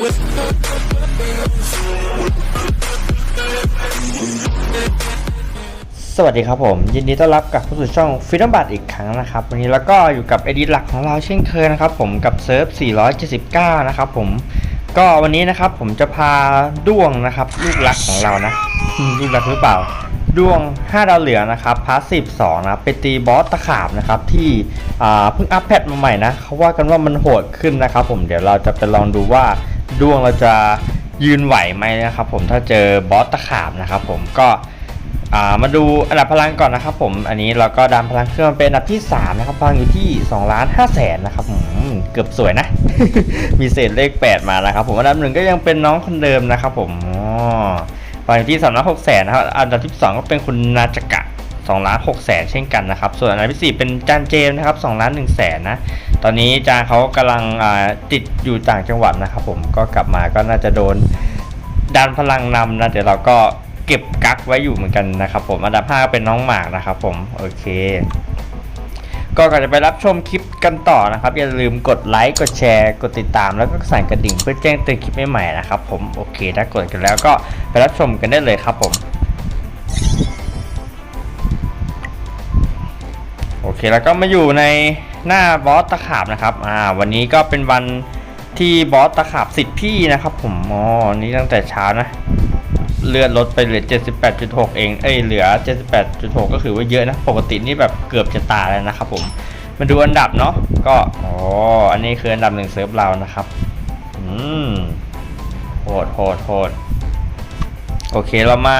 สวัสดีครับผม ยินดีต้อนรับกลับเข้าสู่ช่องฟิตบัตอีกครั้งนะครับ วันนี้แล้วก็อยู่กับเอดิหลักของเราเช่นเคยนะครับผมกับเซิร์ฟ 479 นะครับผมก็วันนี้นะครับผมจะพาด้วงนะครับ ลูกรักของเรานะลูกรักหรือเปล่าดวง 5 ดาวเหลืองนะครับพาสซีฟ2นะครับไปตีบอสตะขาบนะครับที่เพิ่งอัปเดตมาใหม่นะเขาว่ากันว่ามันโหดขึ้นนะครับผมเดี๋ยวเราจะไปลองดูว่า ด้วงเราจะยืนไหวไหมนะครับผมถ้าเจอบอสตะขาบนะครับผมก็มาดูอันดับพลังก่อนนะครับผมอันนี้เราก็ดันพลังเครื่องเป็นอันดับที่ 3 นะครับพลังอยู่ที่2ล้าน5แสนนะครับเกือบสวยนะ มีเศษเลข 8 มานะครับผมอันดับหนึ่งก็ยังเป็นน้องคนเดิมนะครับผมอ๋อพลังอยู่ที่3ล้าน6แสนนะครับอันดับที่ 2 ก็เป็นคุณนาจกะ 2ล้าน6แสนเช่นกันนะครับ ส่วนอันดับที่4เป็นจานเจมส์นะครับ2ล้าน1แสนนะ ตอนนี้จานเขากำลังติดอยู่ต่างจังหวัดนะครับผม ก็กลับมาก็น่าจะโดนดันพลังนำนะ เดี๋ยวเราก็เก็บกักไว้อยู่เหมือนกันนะครับผม อันดับ5เป็นน้องหมากนะครับผม โอเค ก็ก่อนจะไปรับชมคลิปกันต่อนะครับ อย่าลืมกดไลค์ กดแชร์ กดติดตาม แล้วก็สั่นกระดิ่งเพื่อแจ้งเตือนคลิปใหม่ๆนะครับผม โอเค ถ้ากดกันแล้วก็ไปรับชมกันได้เลยครับผม เคแล้วก็มาอยู่ในหน้าบอสตะขาบนะครับอ่าวันนี้ก็เป็นวันที่บอสตะขาบสิทธิ์พี่นะครับ ผมอ๋อนี่ตั้งแต่เช้านะ เลื่อนลดไปเหลือ 78.6 เอง เอ้ยเหลือ 78.6 ก็คือว่าเยอะนะ ปกตินี่แบบเกือบจะตายแล้วนะครับผมมาดูอันดับเนาะก็อ๋ออันนี้คืออันดับหนึ่งเซิร์ฟเรานะครับอืมโหดโหดโหดโอเคเรามา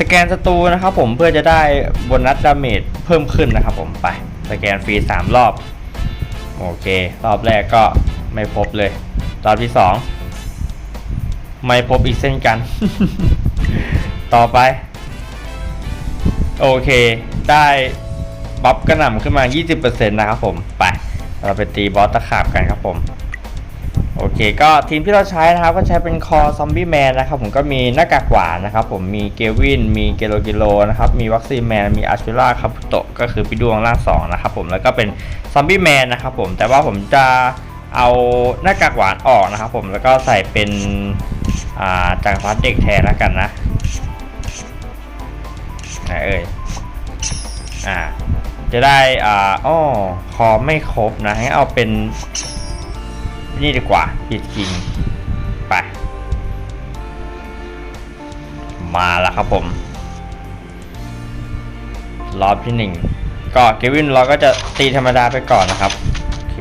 สแกนศัตรูนะครับผมเพื่อจะได้โบนัสดาเมจเพิ่มขึ้นนะครับผมไปสแกนฟรี 3 รอบ โอเค รอบแรกก็ไม่พบเลย รอบที่ 2 ไม่พบอีกเช่นกัน ต่อไป โอเค ได้บัฟกระหน่ำขึ้นมา 20%นะครับผม ไป เราไปตีบอสตะขาบกันครับผม โอเคก็ทีมที่เราใช้นะครับก็ใช้เป็นคอซอมบี้แมนนะครับผมก็มีหน้ากากหวานนะครับผมมีเกวิน มีเกโลกิโลนะครับมีวัคซีนแมน มีอาชูล่าคาปุโตะก็คือพี่ดวงล่างสองนะครับผมแล้วก็เป็นซอมบี้แมนนะครับผมแต่ว่าผมจะเอาหน้ากากหวานออกนะครับผมแล้วก็ใส่เป็นาจักรพรรดิเด็กแทนแล้วกันนะไหนเอ่ยอ่าจะได้อ่าอ้อคอไม่ครบนะให้เอาเป็น นี่ดีกว่าปิดคิงไป มาแล้วครับผม รอบที่หนึ่งก็เกวินเราก็จะตีธรรมดาไปก่อนนะครับ โอเค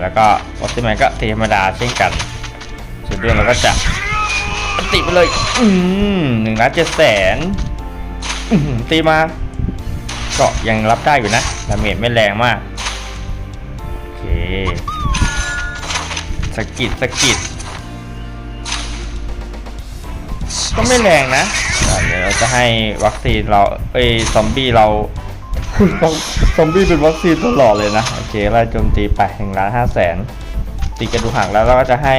แล้วก็วอสซิแมนก็ตีธรรมดาเช่นกันส่วนเรื่องเราก็จะติไปเลย อืมหนึ่งล้านเจ็ดแสนตีมา ก็ยังรับได้อยู่นะดาเมจไม่แรงมาก โอเคะกิดสะกิดก็ไม่แรงนะอ่าเดี๋ยวเราจะให้วัคซีนเราเอ้ยซอมบี้เราซอมบี้เป็นวัคซีนตลอดเลยนะ โอเคไล่โจมตีไปหนึ่งล้านห้าแสนตีกระดูกหักแล้วเราก็จะให้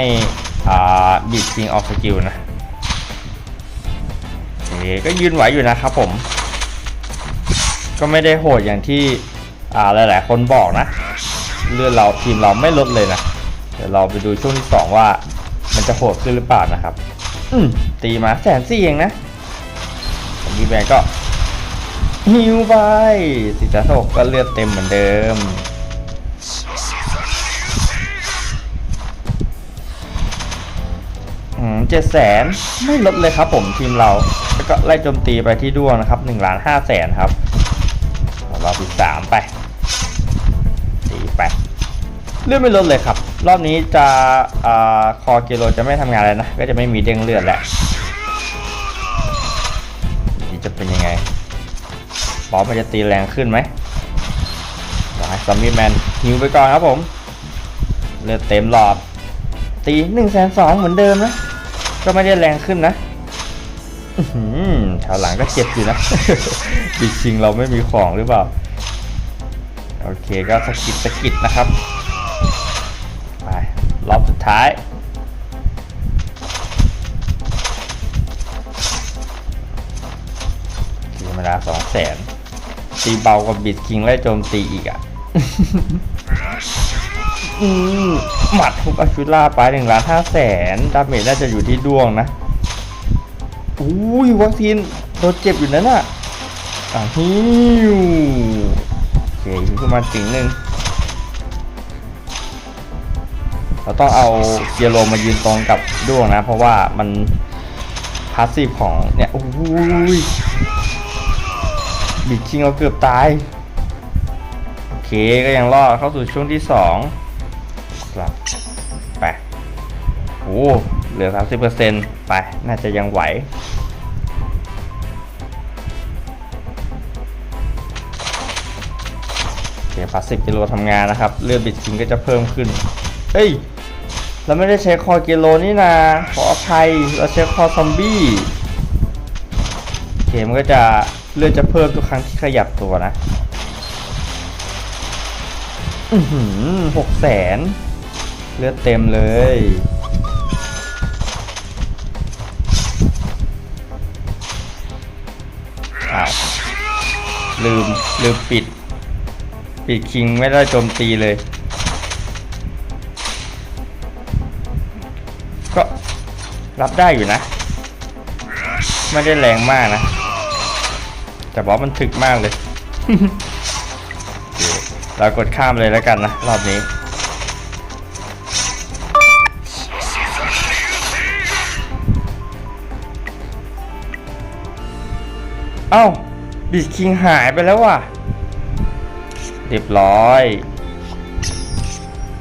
อ่าบีดคิงออกสกิลนะโอเคก็ยืนไหวอยู่นะครับผม ก็ไม่ได้โหดอย่างที่อ่าหลาย ๆ คนบอกนะ เลือดเราทีมเราไม่ลดเลยนะเดี๋ยวเราไปดูช่วงที่สองว่า มันจะโหดขึ้นหรือเปล่านะครับ อืมตีมาแสนสี่เองนะผมดีแบนก็ฮิวไปสิจ้าหกก็เลือดเต็มเหมือนเดิมเจ็ดแสนไม่ลดเลยครับผมทีมเรา แล้วก็ไล่โจมตีไปที่ด้วงนะครับหนึ่งล้านห้าแสนครับเราปีสามไปตีไป เลือดไม่ลดเลยครับ รอบนี้จะอคอเกโลจะไม่ทำงานแล้วนะ ก็จะไม่มีเด้งเลือดแล้วนี่จะเป็นยังไงบอสมันจะตีแรงขึ้นไหมซอมบี้แมนฮิวไปก่อนครับผม เลือดเต็มหลอด ตีหนึ่งแสนสองเหมือนเดิมนะ ก็ไม่ได้แรงขึ้นนะแถวหลังก็เจ็บอยู่นะจริงๆเราไม่มีของหรือเปล่า โอเคก็สะกิดสะกิดนะครับ ท้ายตีธรรมดาสองแสนตีเบากว่าบิดคิงไล่โจมตีอีกอะอืมหมัดทุกอาชุล่าไปหนึ่งล้านห้าแสนดาเมจน่าจะอยู่ที่ดวงนะอุ้ยวัคซีนโดนเจ็บอยู่นั่นน่ะอะฮิวโอเคยิงขึ้นมาจริงหนึ่ง เราต้องเอาเกียร์โลมายืนตรงกับด้วงนะ เพราะว่ามันพาสซีฟของเนี่ยโอ้ยบิดชิงเราเกือบตาย โอเคก็ยังรอดเข้าสู่ช่วงที่สองกลับไปโอ้เหลือ 30%ไป น่าจะยังไหวโอเคพาสสิบกิโลทำงานนะครับ เลือดบิดจริงก็จะเพิ่มขึ้น เฮ้ย เราไม่ได้ใช้คอกิโลนี่นาขออภัย เราใช้คอซอมบี้เคมันก็จะเลือดจะเพิ่มทุกครั้งที่ขยับตัวนะ อือหือหกแสน เลือดเต็มเลยลืม ลืมปิด ปิดคิงไม่ได้โจมตีเลย รับได้อยู่นะ ไม่ได้แรงมากนะ แต่บอสมันถึกมากเลย เรากดข้ามเลยแล้วกันนะ รอบนี้ เอ้าบิดคิงหายไปแล้วว่ะ เรียบร้อย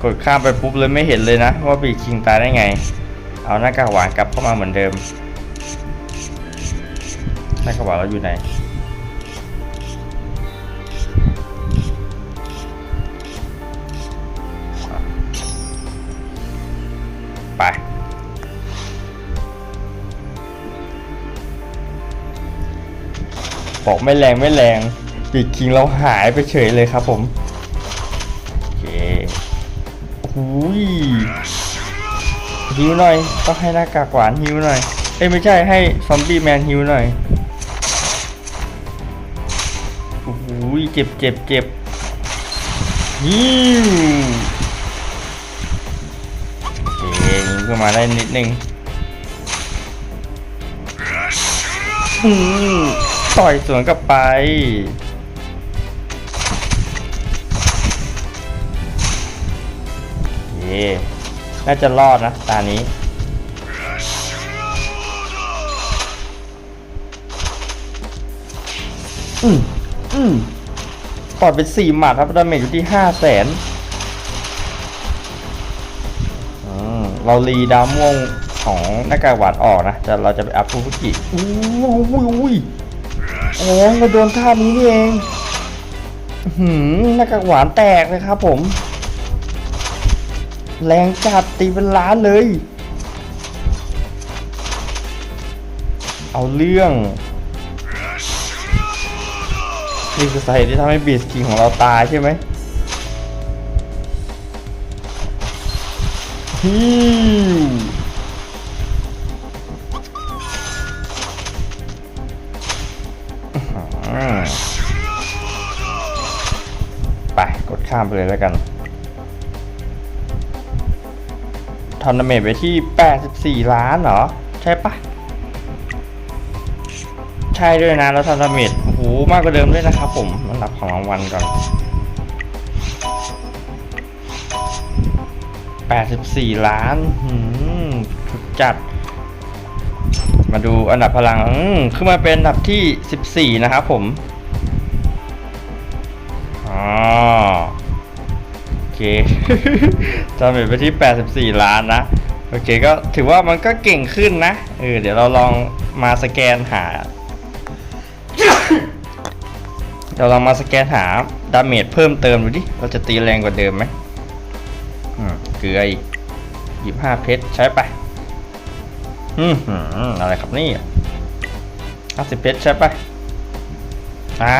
กดข้ามไปปุ๊บเลยไม่เห็นเลยนะ ว่าบีคิงตายได้ไง เอาหน้ากากหวานกลับเข้ามาเหมือนเดิม หน้ากากหวานเราอยู่ไหน ไป บอกไม่แรงไม่แรงปีกคิงเราหายไปเฉยเลยครับผม โอเคหูย ฮิวหน่อย ต้องให้หน้ากากหวานฮิวหน่อย เอ้ยไม่ใช่ให้ซอมบี้แมนฮิวหน่อย โอ้โหเจ็บเจ็บเจ็บฮิวโอเคยิงขึ้นมาได้นิดนึงอืมต่อยสวนกลับไปโอเค น่าจะรอดนะตานี้อืมอืมปอดเป็นสี่หมัดครับดาเมจอยู่ที่ห้าแสนอืมเรารีดาวม่วงของหน้ากากหวานออกนะจะเราจะไปอัพฟูฟุกิอู้หูอุ้ยอ๋อเราโดนท่านี้นี่เองหืมหน้ากากหวานแตกเลยครับผม แรงจัดตีเป็นล้านเลย เอาเรื่อง นี่คือสาเหตุที่ทำให้บีสกิงของเราตายใช่ไหมฮิวไปกดข้ามไปเลยแล้วกัน ทอนาเมตไปที่ 84 ล้านเหรอ ใช่ปะใช่ด้วยนะ แล้วทอนาเมตโอ้โหมากกว่าเดิมด้วยนะครับผมอันดับของรางวัลก่อน 84 ล้านหืมจัด มาดูอันดับพลังอืมขึ้นมาเป็นอันดับที่ 14 นะครับผมอ๋อ เคจำเป็นไปที่ 84 ล้านนะ โอเคก็ถือว่ามันก็เก่งขึ้นนะ เออ เดี๋ยวเราลองมาสแกนหา เดี๋ยวเรามาสแกนหาดาเมจเพิ่มเติมดูดิ เราจะตีแรงกว่าเดิมไหมเกลืออีกยี่ห้าเพชรใช้ไปอืมอะไรครับนี่ห้าสิบเพชรใช่ปะอ่า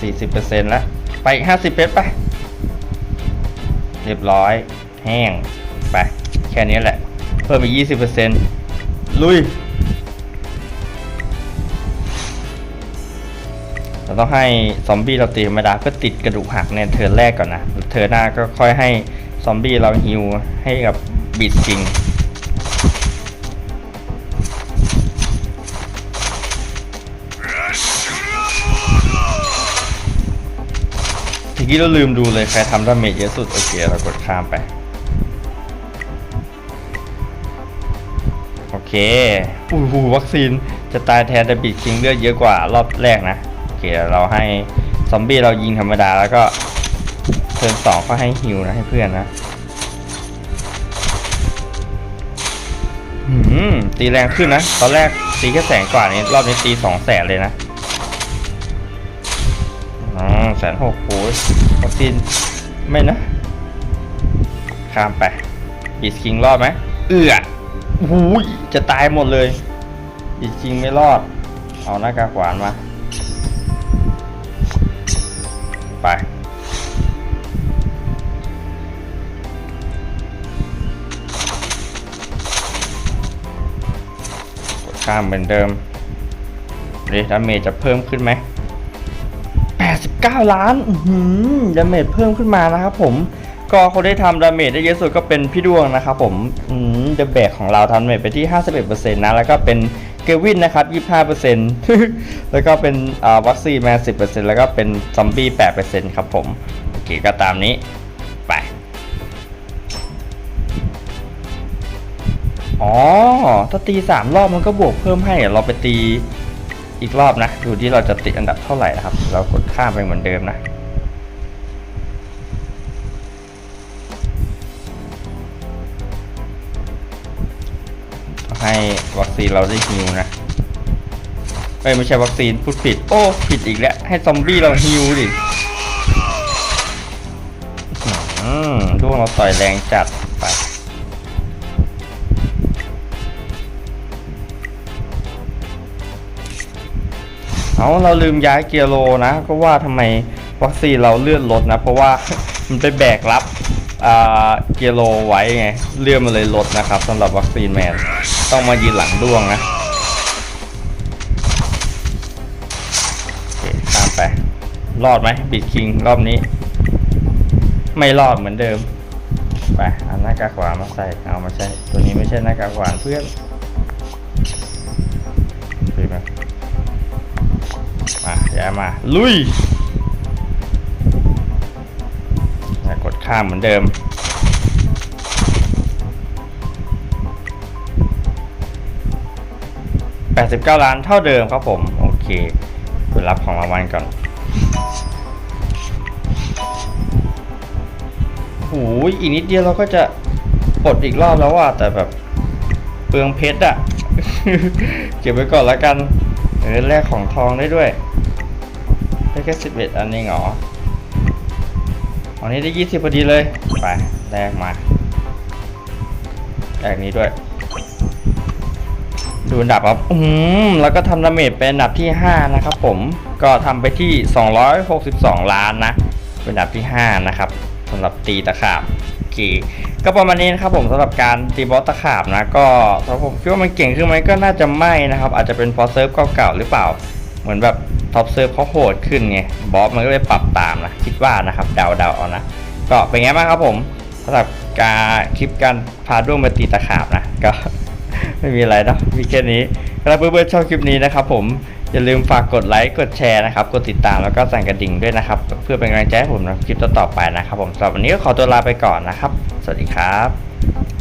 สี่สิบเปอร์เซ็นต์แล้ว ไปอีกห้าสิบเพชรไป รียบร้อย แห้ง ไป แค่นี้แหละ เพิ่มอีก 20%ลุย เราต้องให้ซอมบี้เราตีธรรมดาเพื่อติดกระดูกหักในเทิร์นแรกก่อนนะ เทิร์นหน้าก็ค่อยให้ซอมบี้เราฮิวให้กับบิดจริง กี้เราลืมดูเลยใครทำดาเมจเยอะสุด โอเค เรากดข้ามไป โอเคอู้หูวัคซีนจะตายแทนแต่บีดคิงเลือดเยอะกว่ารอบแรกนะ โอเคเราให้ซอมบี้เรายิงธรรมดาแล้วก็เทิร์นสองก็ให้ฮิวนะ ให้เพื่อนนะหืมตีแรงขึ้นนะ ตอนแรกตีแค่แสนกว่านี้ รอบนี้ตีสองแสนเลยนะ แสนหกโอ้ยวัคซีนไม่นะ ข้ามไปบีสคิงรอดไหมเอื้อหูยจะตายหมดเลยบีสคิงไม่รอด เอาหน้ากากหวานมา ไปกดข้ามเหมือนเดิมเรดาเมจะเพิ่มขึ้นไหม 9 ล้านหือดาเมจเพิ่มขึ้นมานะครับผมก็คนที่ทำดาเมจได้เยอะสุดก็เป็นพี่ดวงนะครับผมอืมเดอะแบกของเราทำดาเมจไปที่ 51%นะแล้วก็เป็นเกวินนะครับ 25%แล้วก็เป็นอ่าวัคซีนแมน10%แล้วก็เป็นซอมบี้ 8%ครับผมโอเคก็ตามนี้ไปอ๋อ ถ้าตี 3 รอบมันก็บวกเพิ่มให้เราไปตี อีกรอบนะดูที่เราจะติดอันดับเท่าไหร่นะครับ เรากดข้ามไปเหมือนเดิมนะให้วัคซีนเราได้ฮิวนะเอ้ยไม่ใช่วัคซีนพูดผิด โอ้ ผิดอีกแล้ว ให้ซอมบี้เราฮิวดิอืมดวงเราต่อยแรงจัด เอาเราลืมย้ายเกียร์โลนะ ก็ว่าทำไมวัคซีนเราเลื่อนลดนะ เพราะว่ามันไปแบกรับเกียร์โลไว้ไง เลื่อนมันเลยลดนะครับสำหรับวัคซีนแมน ต้องมายืนหลังด้วงนะตามไป รอดไหมบิดคิงรอบนี้ ไม่รอดเหมือนเดิม ไปเอาหน้ากากหวามาใส่ เอามาใช้ ตัวนี้ไม่ใช่หน้ากากหวานเพื่อน มาย้ายมา ลุยกดข้ามเหมือนเดิม89ล้านเท่าเดิมครับผม โอเคไปรับของรางวัลก่อนโอ้ยอีกนิดเดียวเราก็จะปลดอีกรอบแล้วว่ะแต่แบบเปลืองเพชรอะเก็บไว้ก่อนแล้วกันเออแลกของทองได้ด้วย แค่สิบเอ็ดอันเองเหรออันนี้ได้ยี่สิบพอดีเลย ไปแลกมาแลกนี้ด้วย ดูอันดับครับ อืมแล้วก็ทำดาเมจเป็นอันดับที่5นะครับผม ก็ทำไปที่262ล้านนะ เป็นอันดับที่5นะครับสำหรับตีตะขาบโอเคก็ประมาณนี้นะครับผมสำหรับการตีบอสตะขาบนะก็สำหรับผมคิดว่ามันเก่งขึ้นไหมก็น่าจะไม่นะครับ อาจจะเป็นพอเซิร์ฟเก่าๆหรือเปล่า เหมือนแบบ ท็อปเซิร์ฟเขาโหดขึ้นไงบอสมันก็เลยปรับตามนะ คิดว่านะครับเดาๆเอานะ ก็เป็นไงบ้างครับผมสำหรับการคลิปการพาด้วงมาตีตะขาบนะ ก็ไม่มีอะไรนะมีแค่นี้ถ้าเพื่อนๆชอบคลิปนี้นะครับผมอย่าลืมฝากกดไลค์กดแชร์นะครับ กดติดตามแล้วก็สั่นกระดิ่งด้วยนะครับ เพื่อเป็นกำลังใจให้ผมในคลิปต่อๆไปนะครับผมสำหรับวันนี้ก็ขอตัวลาไปก่อนนะครับ สวัสดีครับ